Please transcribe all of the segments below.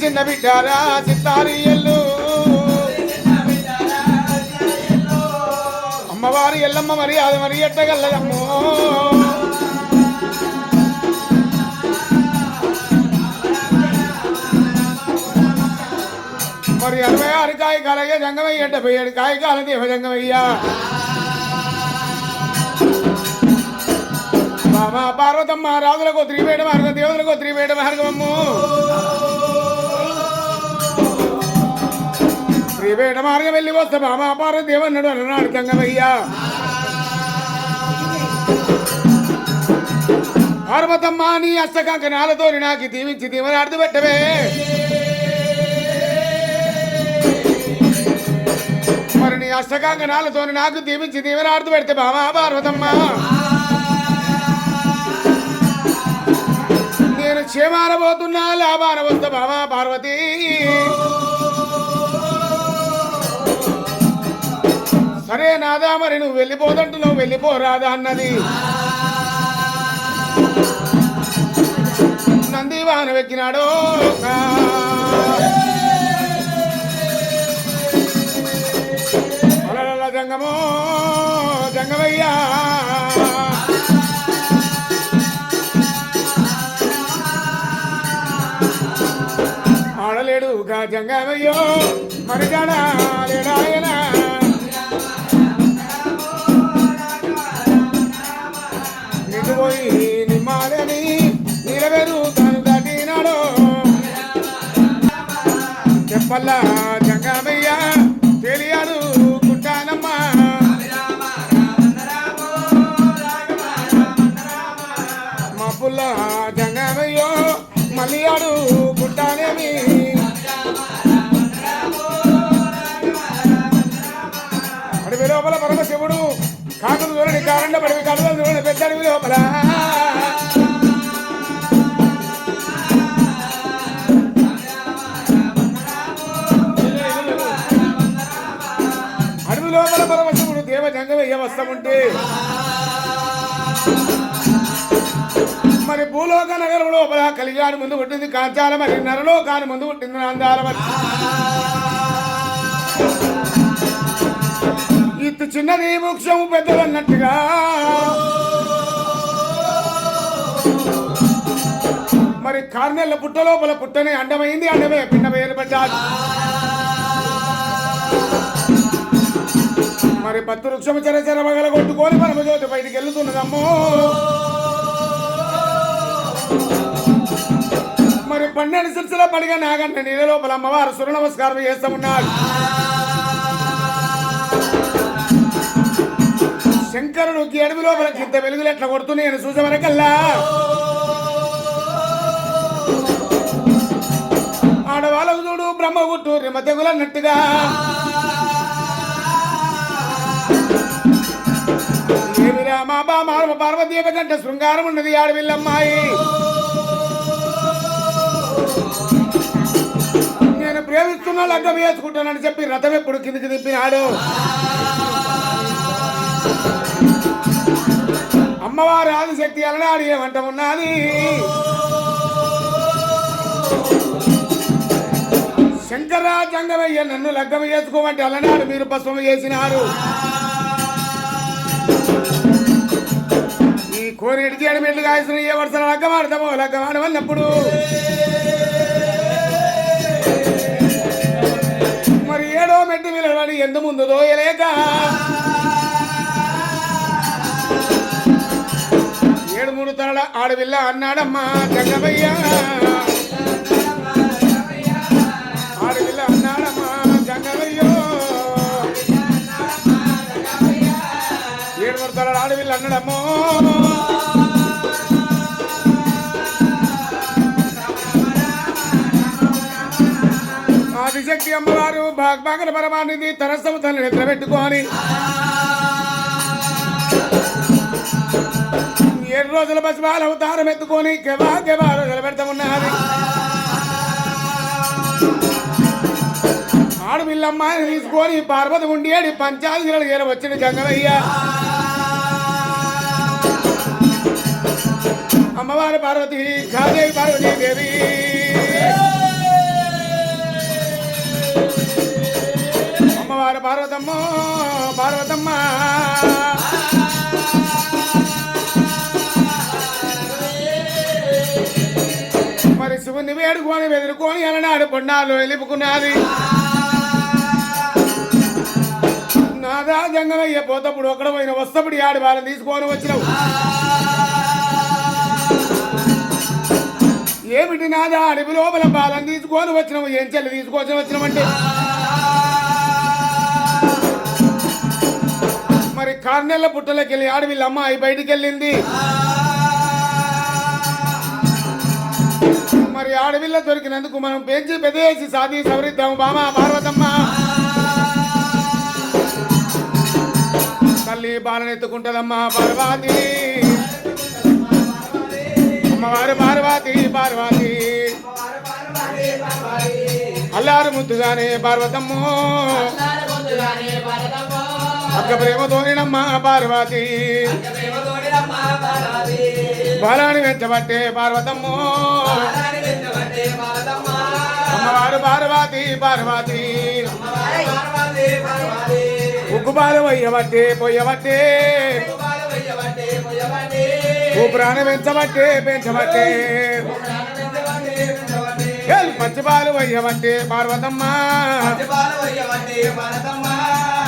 చిన్న బిడ్డారా చిత్తారియల్లు అమ్మవారి ఎల్లమ్మ మరి అది మరి ఎట్టగల్లదమ్మో మరి అరవై ఆరు కాయ కాలయ్య జంగమయ్య డెబ్బై ఏడు కాయ కాల దేవ జంగమయ్యా. బాబా పార్వతమ్మ రాజులకు త్రివేట మార్గం దేవులకు త్రివేట మార్గము వేట మార్గం వెళ్ళి వస్తే బాబా పార్వదేవ్ అన్నాడు అన్నాడు గంగమయ్యా పార్వతమ్మ నీ అష్టకంకణాలతో నాకు దీవించి దీవనార్థ పెట్టవే మరి నీ అష్టకంకణాలతో నాకు దీవించి దీవనార్థ పెడితే బాబా పార్వతమ్మ నేను క్షేమానబోతున్నా లాభాన వస్తా బాబా పార్వతీ సరే నాదా మరి నువ్వు వెళ్ళిపోదంటున్నావు వెళ్ళిపోరాదా అన్నది. నందివాన వెక్కినాడో జంగమో జంగమయ్యా. ఆడలేడుగా జంగమయ్యో మరి లేడాయనా నిన్ను చెప్పల్లా జంగమయ్య తెలియదు కుంటానమ్మా. మా పుల్ల జంగమయ్యో మళ్ళీ ఆడు కుంటానేమి. అడవి లోపల పరమశివుడు కాకులు చూడని కారండ పడివి కడవలు అడవి లోపల అడవి లోపల పరమశివుడు దేవ జంగమయ్య మరి భూలోక నగరం లోపల కలిగాడు ముందు పుట్టింది కాంచాల మరి నరలోకాని ముందు పుట్టింది నాందాల మరి. ఇత్తు చిన్నది వృక్షము పెద్దది మరి కార్నెల్ల పుట్ట లోపల పుట్టనే అండమైంది అండమే పిండమే ఏర్పడ్డాడు మరి పత్తు వృక్షం చెర చెర మగల కొట్టుకొని పరమజ్యోతి బయటికి వెళ్తున్నదమ్మో. మరి పన్నెండు సిరిసిల పడిగా నాగంట నీళ్ళ లోపల అమ్మవారు సూర్య నమస్కారం చేస్తూ ఉన్నాడు శంకరుడు అడవి లోపల కింద వెలుగులు ఎట్లా కొడుతున్నాయని చూసేవరకల్లా? ఆడవాళ్ళకు చూడు గుట్టు రిమ తెగులన్నట్టుగా ఏమి రామా బామ పార్వతీయ కంటే శృంగారం ఉన్నది ఆడవిల్లమ్మాయి నేను ప్రేమిస్తున్న లగ్గం వేసుకుంటానని చెప్పి రథం ఎప్పుడు కిందికి తిప్పినాడు అమ్మవారు ఆదిశక్తి అలనాడు ఏమంట ఉన్నది? శంకరాజంగమయ్య నన్ను లగ్గం చేసుకోమంటే అలనాడు మీరు పశ్చిమ చేసినారు ఈ కోనేటికి ఎడమెట్లు కాసిన ఏ వరుసల లగ్గం ఆడతామో లగ్గం ఆడమన్నప్పుడు. మరి ఏడో మెట్టు మీద ఎందు ముందు దోయలేక. ఏడు మూడు తరల ఆడవిల్ల అన్నాడమ్మా జంగమయ్య ఏడు ఆడవిల్లు అన్నడమ్మో. ఆడవిల్ల ఆదిశక్తి అమ్మవారు భాగ్భాగల పరమానిధి తరస్సము తల్లి నిద్రపెట్టుకొని ఏడు రోజుల పసిబాల అవతారం ఎత్తుకొని గెవా కెవా రోజులు పెడతా ఆడపిల్లమ్మాయిని తీసుకొని పార్వతి ఉండి పంచాయతీలకు పంచాయతీలు వచ్చిన జంగమయ్య అమ్మవారి పార్వతి కాదేవి పార్వతీ దేవి. అమ్మవారి పార్వతమ్మ పార్వతమ్మ. మరి శివుని వేడుకొని వెదురుకొని అలనాడు పొన్నాలు వెలుపుకున్నది నాదా జంగమయ్య పోతప్పుడు ఒకడు పోయిన వస్తప్పుడు ఆడి వాళ్ళని తీసుకొని వచ్చినావు. ఏమిటి నాదా అడవి లోపల బాలను తీసుకొని వచ్చినావు? ఏం చెల్లి తీసుకొని వచ్చినామంటే మరి కార్నెల్ల పుట్టలోకి వెళ్ళి ఆడవిల్ల అమ్మాయి బయటికి వెళ్ళింది మరి ఆడవిల్ల దొరికినందుకు మనం పెంచి పెదేసి సాధి సవరిద్దాం. బామా పార్వతమ్మ. తల్లి బాలనెత్తుకుంటదమ్మా పార్వతి. అమ్మవారు పార్వతి పార్వతి. అల్లారు ముద్దుగానే పార్వతమ్మో. అక్క ప్రేమ తోనినమ్మ పార్వతి. బాలాని వెంచబట్టే పార్వతమ్మో. అమ్మవారు పార్వతి పార్వతి. ఉగ్గుబాలు వయ్యబట్టే పొయ్యబట్టే. ఓ ప్రాణం పెంచబట్టే. పెంచబట్టే ఏలు పచ్చి పాలు పార్వతమ్మ.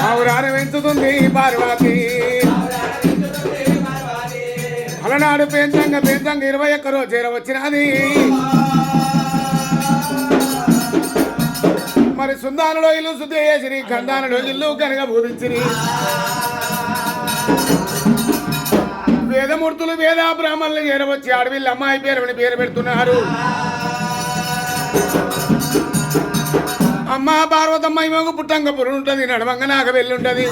ఆవురాని పెంచుతుంది పార్వతి. అలనాడు పెంచంగ పెంచంగ ఇరవై ఒక్క రోజు చేర వచ్చినది? మరి సుందానలో ఇల్లు శుద్ధి చేసిరి గంధానలో ఇల్లు కనుక బోధించిరి. వేదమూర్తులు వేద బ్రాహ్మణులు చేరవచ్చి అడవిల్లు అమ్మాయి పేరు అని పేరు పెడుతున్నారు. అమ్మ పార్వతమ్మ ఇవ్వకు పుట్టంగ పురుంటది నడవంగ నాగ వెళ్ళుంటది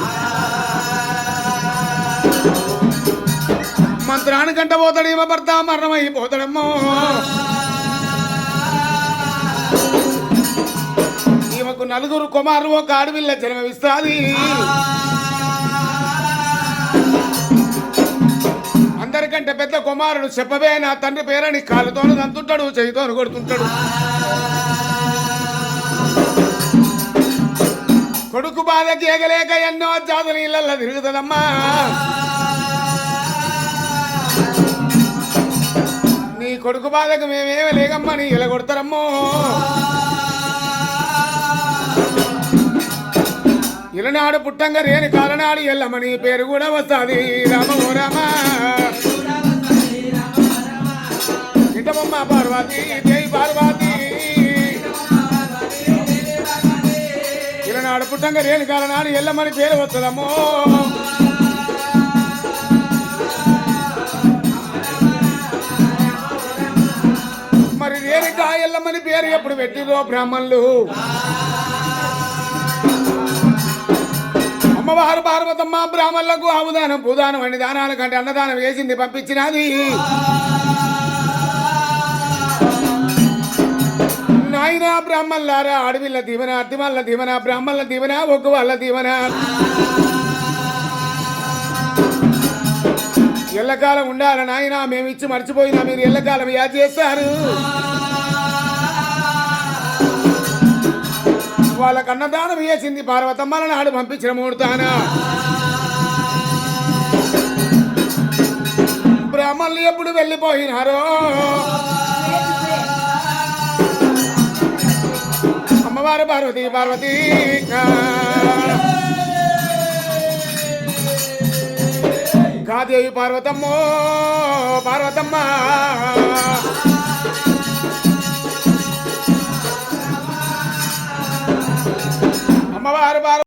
మంత్రాన్ని కంట పోతాడు ఈమె భర్త మరణమైపోతాడమ్మో. ఈమెకు నలుగురు కుమారులు ఒక ఆడవిల్ల జన్మవిస్తాది అందరికంటే పెద్ద కుమారుడు చెప్పవే నా తండ్రి పేరని కాలుతోను దంతుంటాడు చేయితోను కొడుతుంటాడు. కొడుకు బాధకి ఎగలేక ఎన్నో జాతుల ఇళ్ళల్లో తిరుగుతుందమ్మా. నీ కొడుకు బాధకు మేమేమి లేకమ్మా నీ ఇలా కొడతారమ్మో. ఇలనాడు పుట్టంగా రేని కాలనాడు ఎల్లమని పేరు కూడా వస్తుంది. రామో రామా. ఇంటమ్మ పార్వతి జై పార్వతి. ఇలనాడు పుట్టంగా రేని కాలనాడు ఎల్లమని పేరు వస్తుందమ్మో. మరి రేణుకా ఎల్లమని పేరు ఎప్పుడు పెట్టిరో బ్రాహ్మణులు? అమ్మవారు పార్వతమ్మ బ్రాహ్మణులకు ఆవుదానం భూదానం అన్ని దానాల కంటే అన్నదానం వేసింది పంపించినది. బ్రాహ్మణులారా అడవిల దీవెన అతిమల్ల దీవెన బ్రాహ్మణుల దీవెన ఒక్క వాళ్ళ దీవెన. ఎల్లకాలం ఉండాలి నాయన మేము ఇచ్చి మర్చిపోయినా మీరు ఎల్లకాలం యా చేస్తారు. వాళ్ళకు అన్నదానం వేసింది పార్వతమ్మల నాడు పంపించిన మూడుతానా బ్రాహ్మణులు ఎప్పుడు వెళ్ళిపోయినారో? పార్వతి పార్వతి పార్వతి గాదేవి పార్వతమ్మో పార్వతమ్మ. అమ్మవారు